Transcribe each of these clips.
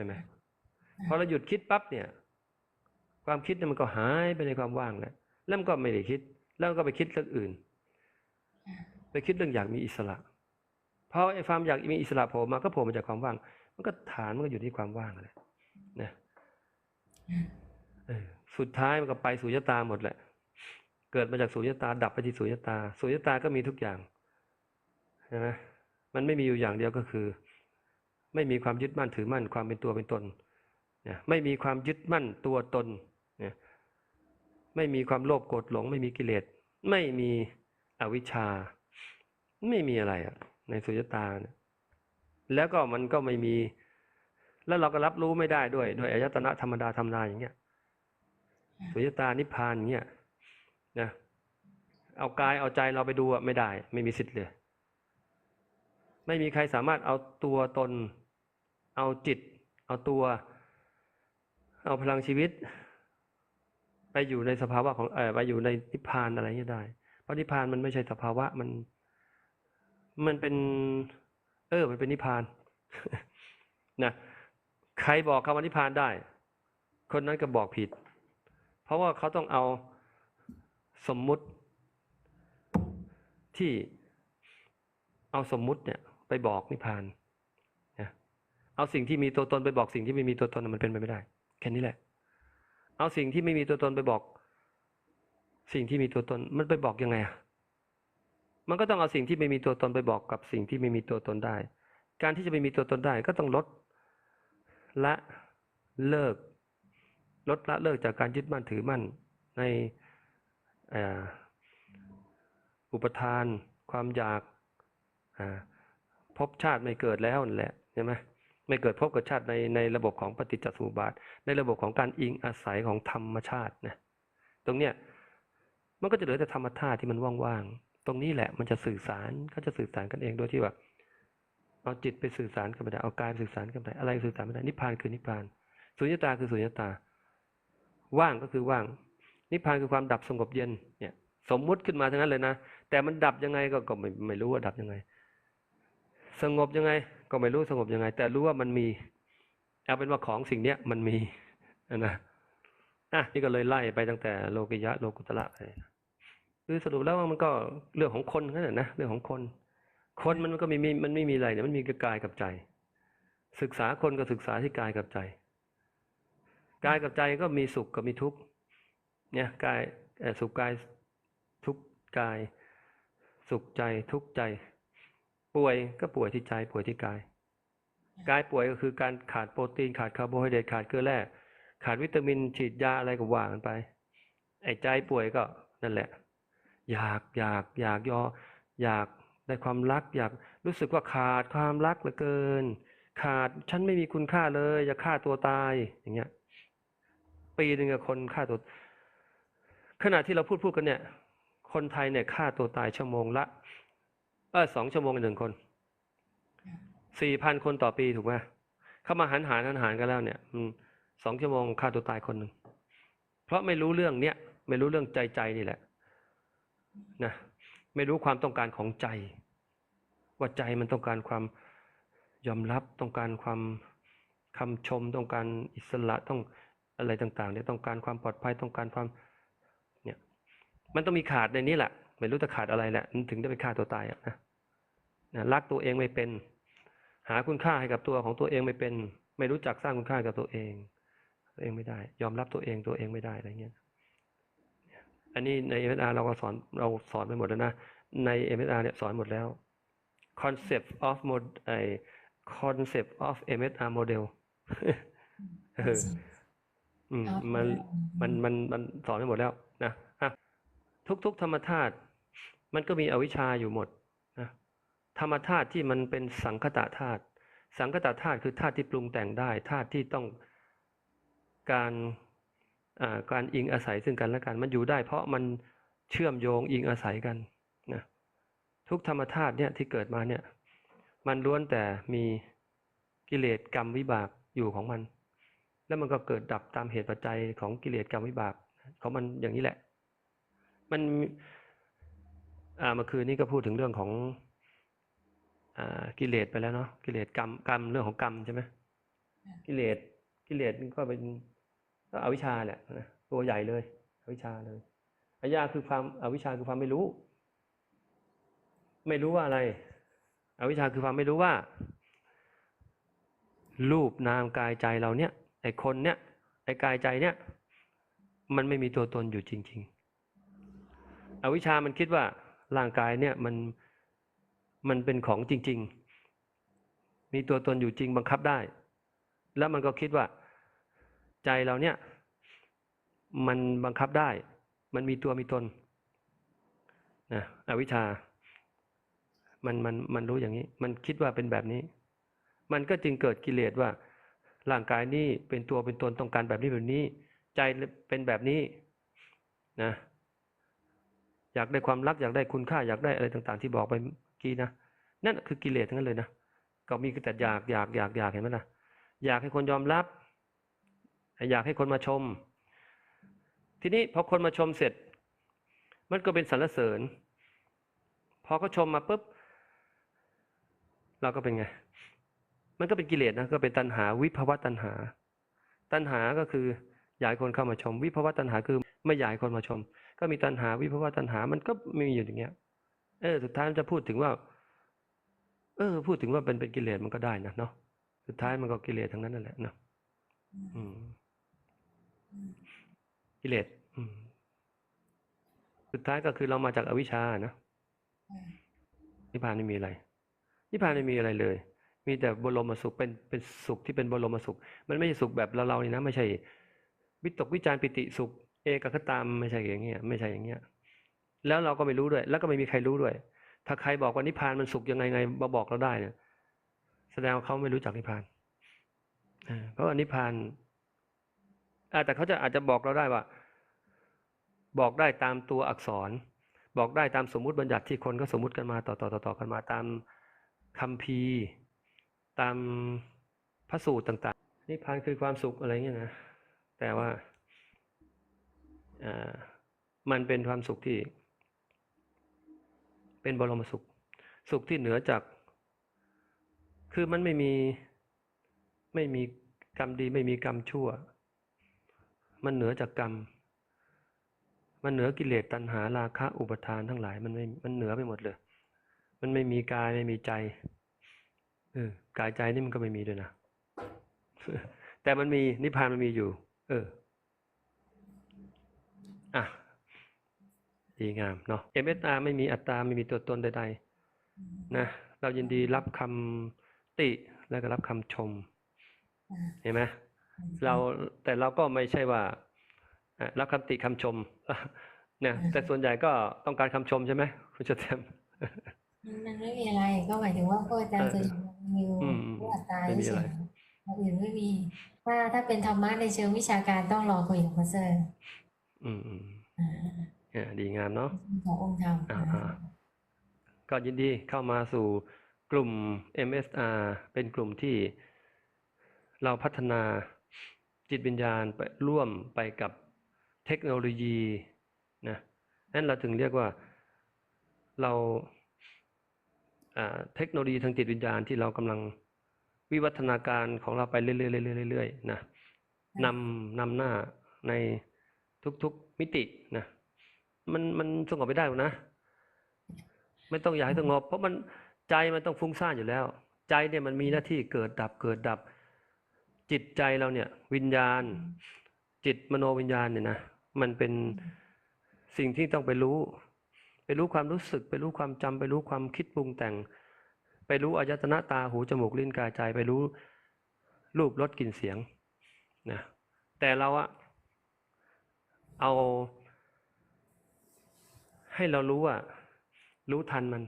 ช่ไหมพอเราหยุดคิดปั๊บเนี่ย ความคิดเนี่ยมันก็หายไปในความว่างแล้วแล้วมันก็ไม่ได้คิด แล้วมันก็ไปคิดเรื่องอื่น ไปคิดเรื่องอยากมีอิสระเพราะไอ้ความอยากมีอิสระโผล่มาก็โผล่มาจากความว่าง มันก็ฐานมันก็อยู่ที่ความว่างแหละนะสุดท้ายมันก็ไปสุญญตาหมดแหละ เกิดมาจากสุญญตา ดับไปที่สุญญตาสุญญตาก็มีทุกอย่างใช่ไหมมันไม่มีอยู่อย่างเดียวก็คือ ไม่มีความยึดมั่นถือมั่นความเป็นตัวเป็นตนไม่มีความยึดมั่นตัวตนไม่มีความโลภโกรธหลง ไม่มีกิเลส ไม่มีอวิชชา ไม่มีอะไรอะในสุญญตาเนี่ยแล้วก็มันก็ไม่มี แล้วเราก็รับรู้ไม่ได้ด้วยด้วยอายตนะธรรมดาธรรมดาอย่างเงี้ยสุญญตานิพพานอย่างเงี้ยนะเอากายเอาใจเราไปดูอะไม่ได้ ไม่มีสิทธิ์เลย ไม่มีใครสามารถเอาตัวตน เอาจิต เอาตัว เอาพลังชีวิต ไปอยู่ในสภาวะของเออไปอยู่ในนิพพานอะไรเงี้ยได้ เพราะนิพพานมันไม่ใช่สภาวะมัน มันเป็น เออ มันเป็นนิพพานนะใครบอกคำว่านิพพานได้ คนนั้นก็บอกผิด เพราะว่าเขาต้องเอาสมมุติที่เอาสมมุติเนี่ย ไปบอกนิพพานนะเอาสิ่งที่มีตัวตนไปบอกสิ่งที่ไม่มีตัวตนมันเป็นไปไม่ได้ แค่นี้แหละ เอาสิ่งที่ไม่มีตัวตนไปบอก สิ่งที่มีตัวตนมันไปบอกยังไงอะมันก็ต้องเอาสิ่งที่ไม่มีตัวตนไปบอกกับสิ่งที่ไม่มีตัวตนได้ การที่จะไม่มีตัวตนได้ก็ต้องลดละเลิก ลดละเลิกจากการยึดมั่นถือมั่นในอุปทาน ความอยากอ พบชาติไม่เกิดแล้วนั่นแหละใช่ไหมไม่เกิดพบกับชาติในในระบบของปฏิจจสมุปบาท ในระบบของการอิงอาศัยของธรรมชาตินะตรงเนี้ยมันก็จะเหลือแต่ธรรมธาตุที่มันว่างๆ ตรงนี้แหละมันจะสื่อสารเขาจะสื่อสารกันเองโดยที่ว่าเอาจิตไปสื่อสารกันไม่ได้เอากายไปสื่อสารกันไม่ได้อะไรสื่อสารไม่ได้นิพพานคือนิพพานสุญญตาคือสุญญตา ว่างก็คือว่าง นิพพานคือความดับสงบเย็นเนี่ย สมมุติขึ้นมาทั้งนั้นเลยนะแต่มันดับยังไงก็ก็ไม่ไม่รู้ว่าดับยังไง สงบยังไง ก็ไม่รู้สงบยังไง แต่รู้ว่ามันมี เอาเป็นว่าของสิ่งเนี้ยมันมีนะอะนี่ก็เลยไล่ไปตั้งแต่โลกิยะโลกุตระไปคือสรุปแล้วมันก็เรื่องของคนนั่นแหละนะเรื่องของคน คนมันก็มีมันไม่มีอะไรเนี่ยมันมีกายกับใจ ศึกษาคนก็ศึกษาที่กายกับใจกายกับใจก็มีสุขกับมีทุกข์เนี่ยกายสุขกายทุกกาย สุขใจทุกใจ ป่วยก็ป่วยที่ใจป่วยที่กาย กายป่วยก็คือการขาดโปรตีนขาดคาร์โบไฮเดรตขาดเกลือแร่ขาดวิตามินฉีดยาอะไรก็ว่ากันไป ไอ้ใจป่วยก็นั่นแหละ อยากอยากอยากยออยากได้ความรัก อยากรู้สึกว่าขาดความรักเหลือเกิน ขาดฉันไม่มีคุณค่าเลยอยากฆ่าตัวตายอย่างเงี้ย ปีหนึ่งคนฆ่าตัว ขณะที่เราพูดพูดกันเนี่ย คนไทยเนี่ยฆ่าตัวตายชั่วโมงละ เออสองชั่วโมงหนึ่งคนสี่พันคนต่อปีถูกไหมเข้ามาหันหารหันหารกันแล้วเนี่ยสองชั่วโมงฆ่าตัวตายคนหนึ่งเพราะไม่รู้เรื่องเนี้ยไม่รู้เรื่องใจใจนี่แหละนะไม่รู้ความต้องการของใจ ว่าใจมันต้องการความยอมรับต้องการความคำชม ต้องการอิสระต้องอะไรต่างๆเนี่ยต้องการความปลอดภัยต้องการความเนี่ยมันต้องมีขาดในนี้แหละ ไม่รู้จะขาดอะไรแหละถึงได้ไปฆ่าตัวตายอะนะนะรักตัวเองไม่เป็น หาคุณค่าให้กับตัวของตัวเองไม่เป็น ไม่รู้จักสร้างคุณค่ากับตัวเอง ตัวเองไม่ได้ ยอมรับตัวเองตัวเองไม่ได้อะไรเงี้ยอันนี้ในเอ็มเออาร์เราก็สอนเราสอนไปหมดแล้วนะในเอ็มเออาร์เนี่ยสอนหมดแล้ว concept of mod ไอ concept of MSR model เอออืมมันมันมันมันสอนไปหมดแล้วนะฮะทุกๆธรรมธาตุ มันก็มีอวิชชาอยู่หมดนะธรรมธาตุที่มันเป็นสังคตะธาตุสังคตะธาตุคือธาตุที่ปรุงแต่งได้ธาตุที่ต้องการการอิงอาศัยซึ่งกันและกันมันอยู่ได้ เพราะมันเชื่อมโยงอิงอาศัยกันนะทุกธรรมธาตุเนี่ยที่เกิดมาเนี่ยมันล้วนแต่มีกิเลสกรรมวิบากอยู่ของมัน แล้วมันก็เกิดดับตามเหตุปัจจัยของกิเลสกรรมวิบากของมันอย่างนี้แหละ มัน อ่าเมื่อคืนนี้ก็พูดถึงเรื่องของอ่ากิเลสไปแล้วเนาะกิเลสกรรมกรรมเรื่องของกรรมใช่ไหมกิเลสกิเลสมันก็เป็นก็อวิชชาแหละนะตัวใหญ่เลย อวิชชาเลยอายาคือความอวิชชาคือความไม่รู้ ไม่รู้ว่าอะไร อวิชชาคือความไม่รู้ว่า รูปนามกายใจเราเนี่ยไอคนเนี่ยไอกายใจเนี่ย มันไม่มีตัวตนอยู่จริง ๆ อวิชชามันคิดว่า ร่างกายเนี่ยมันมันเป็นของจริง ๆ มีตัวตนอยู่จริงบังคับได้ แล้วมันก็คิดว่า ใจเราเนี่ย มันบังคับได้ มันมีตัวมีตนนะอวิชชามันมันมันรู้อย่างนี้ มันคิดว่าเป็นแบบนี้ มันก็จึงเกิดกิเลสว่า ร่างกายนี้เป็นตัวเป็นตนต้องการแบบนี้แบบนี้ ใจเป็นแบบนี้นะ อยากได้ความรักอยากได้คุณค่าอยากได้อะไรต่างๆ ที่บอกไปกี้นะนั่นคือกิเลสทั้งนั้นเลยนะก็มีแต่อยากอยากอยากอยากเห็นไหมล่ะอยากให้คนยอมรับ อยากให้คนมาชม ทีนี้พอคนมาชมเสร็จ มันก็เป็นสรรเสริญ พอเขาชมมาปุ๊บเราก็เป็นไง มันก็เป็นกิเลสนะก็เป็นตัณหาวิภวะตัณหา ตัณหาก็คืออยากให้คนเข้ามาชม วิภวะตัณหาคือไม่อยากให้คนมาชม ก็มีตัณหาวิภวะตัณหามันก็มีอยู่อย่างเงี้ย เออ สุดท้ายมันจะพูดถึงว่า เออ พูดถึงว่าเป็นเป็นกิเลสมันก็ได้นะเนาะสุดท้ายมันก็กิเลสทั้งนั้นนั่นแหละเนาะอืม กิเลสอืม สุดท้ายก็คือเรามาจากอวิชชานะนิพพานไม่มีอะไรนิพพานไม่มีอะไรเลย มีแต่บรมสุขเป็นเป็นสุขที่เป็นบรมสุข มันไม่ใช่สุขแบบเราเรานี่นะ ไม่ใช่วิตกวิจารปิติสุข อกคตามไม่ใช่อย่างเงี้ย ไม่ใช่อย่างเงี้ย แล้วเราก็ไม่รู้ด้วย แล้วก็ไม่มีใครรู้ด้วย ถ้าใครบอกว่านิพพานมันสุขยังไงไงมาบอกเราได้เนี่ย แสดงว่าเขาไม่รู้จักนิพพานอ่าเพราะว่านิพพานอ่าแต่เขาจะอาจจะบอกเราได้ว่า บอกได้ตามตัวอักษร บอกได้ตามสมมุติบัญญัติที่คนก็สมมุติกันมาต่อต่อต่อต่อกันมาตามคัมภีตามพระสูตรต่าง ๆนิพพานคือความสุขอะไรเงี้ยนะแต่ว่า มันเป็นความสุขที่ เป็นบรมสุข สุขที่เหนือจาก คือมันไม่มีไม่มีกรรมดีไม่มีกรรมชั่ว มันเหนือจากกรรม มันเหนือกิเลสตัณหาราคะอุปทานทั้งหลาย มันไม่มันเหนือไปหมดเลย มันไม่มีกายไม่มีใจเออกายใจนี่มันก็ไม่มีด้วยนะแต่มันมีนิพพานมันมีอยู่ เออ อะดีงามเนาะ MSR ไม่มีอัตตาไม่มีตัวตนใดๆนะเรายินดีรับคำติแล้วก็รับคำชมเห็นไหมเราแต่เราก็ไม่ใช่ว่าอะรับคำติคำชมเนี่ยแต่ส่วนใหญ่ก็ต้องการคำชมใช่ไหมคุณเชษฐมมันไม่มีอะไรก็หมายถึงว่าพระอาจารย์จะมีอืมอืมเรื่องอัตตาไม่มีเฉอะไรยๆอย่างอื่นไม่มีถ้าถ้าเป็นธรรมะในเชิงวิชาการต้องรอคุยกับพระเซอร์ อืมอืมอ่าอ่าดีงามเนาะขององค์ธรรมอ่าอ่าก็ยินดีเข้ามาสู่กลุ่ม MSR เป็นกลุ่มที่เราพัฒนาจิตวิญญาณไปร่วมไปกับเทคโนโลยีนะนั่นเราถึงเรียกว่าเราอ่าเทคโนโลยีทางจิตวิญญาณที่เรากำลังวิวัฒนาการของเราไปเรื่อยๆเรื่อยๆเรื่อยๆนะนำนำหน้าใน ทุกๆมิตินะมันมันสงบไม่ได้หรอกนะ ไม่ต้องอยากให้สงบ เพราะมันใจมันต้องฟุ้งซ่านอยู่แล้ว ใจเนี่ยมันมีหน้าที่เกิดดับเกิดดับ จิตใจเราเนี่ย วิญญาณ จิตมโนวิญญาณเนี่ยนะมันเป็นสิ่งที่ต้องไปรู้ ไปรู้ความรู้สึก ไปรู้ความจำไปรู้ความคิดปรุงแต่ง ไปรู้อายตนะตาหูจมูกลิ้นกายใจไปรู้รูปรสกลิ่นเสียงนะแต่เราอะ เอา ให้เรารู้ว่า รู้ทันมัน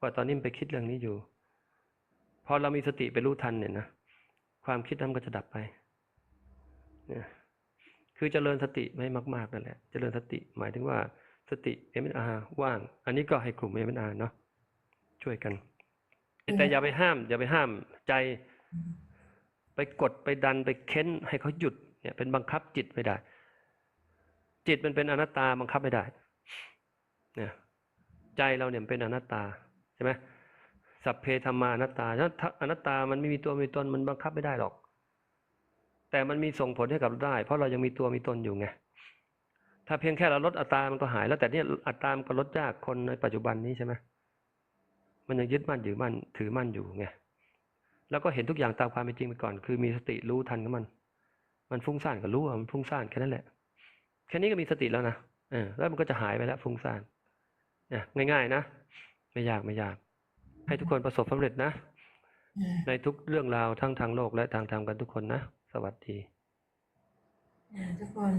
ว่าตอนนี้มันไปคิดเรื่องนี้อยู่ พอเรามีสติไปรู้ทันเนี่ยนะความคิดนั้นก็จะดับไปเนี่ยคือเจริญสติไม่มากๆนั่นแหละเจริญสติหมายถึงว่าสติ MNR ว่าง อันนี้ก็ให้กลุ่ม MNR เนาะช่วยกัน แต่อย่าไปห้าม อย่าไปห้ามใจไปกดไปดันไปเค้นให้เขาหยุดเนี่ยเป็นบังคับจิตไม่ได้ จิตมันเป็นอนัตตาบังคับไม่ได้เนี่ยใจเราเนี่ยเป็นอนัตตาใช่ไหมสัพเพธรรมานัตตาถ้าอนัตตามันไม่มีตัวมีตนมันบังคับไม่ได้หรอก แต่มันมีส่งผลให้กับเราได้ เพราะเรายังมีตัวมีตนอยู่ไง ถ้าเพียงแค่เราลดอัตรามันก็หายแล้วแต่เนี่ยอัตรามันก็ลดยากคนในปัจจุบันนี้ใช่ไหมมันยังยึดมั่นถือมั่นถือมั่นอยู่ไง แล้วก็เห็นทุกอย่างตามความเป็นจริงไปก่อน คือมีสติรู้ทันกับมัน มันฟุ้งซ่านก็รู้ว่ามันฟุ้งซ่านแค่นั้นแหละ ค่นี้ก็มีสติแล้วนะเออแล้วมันก็จะหายไปแล้วฟุ้งซ่านเนี่ยง่าย ๆ นะ ไม่ยากไม่ยาก ให้ทุกคนประสบสำเร็จนะอ่าในทุกเรื่องราวทั้งทางโลกและทางธรรมกันทุกคนนะ สวัสดีอ่าทุกคน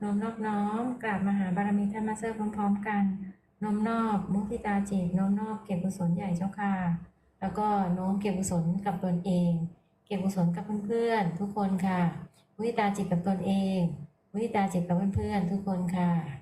น้อมนอบน้อมกราบมหาบารมีท่านมาสเตอร์พร้อม ๆ กันน้อมนอบมุทิตาจิตน้อมนอบเก็บกุศลใหญ่เจ้าค่ะ แล้วก็น้อมเก็บกุศลกับตนเอง เก็บกุศลกับเพื่อนๆทุกคนค่ะมุทิตาจิตกับตนเอง วิตาจิตกับเพื่อนๆทุกคนค่ะ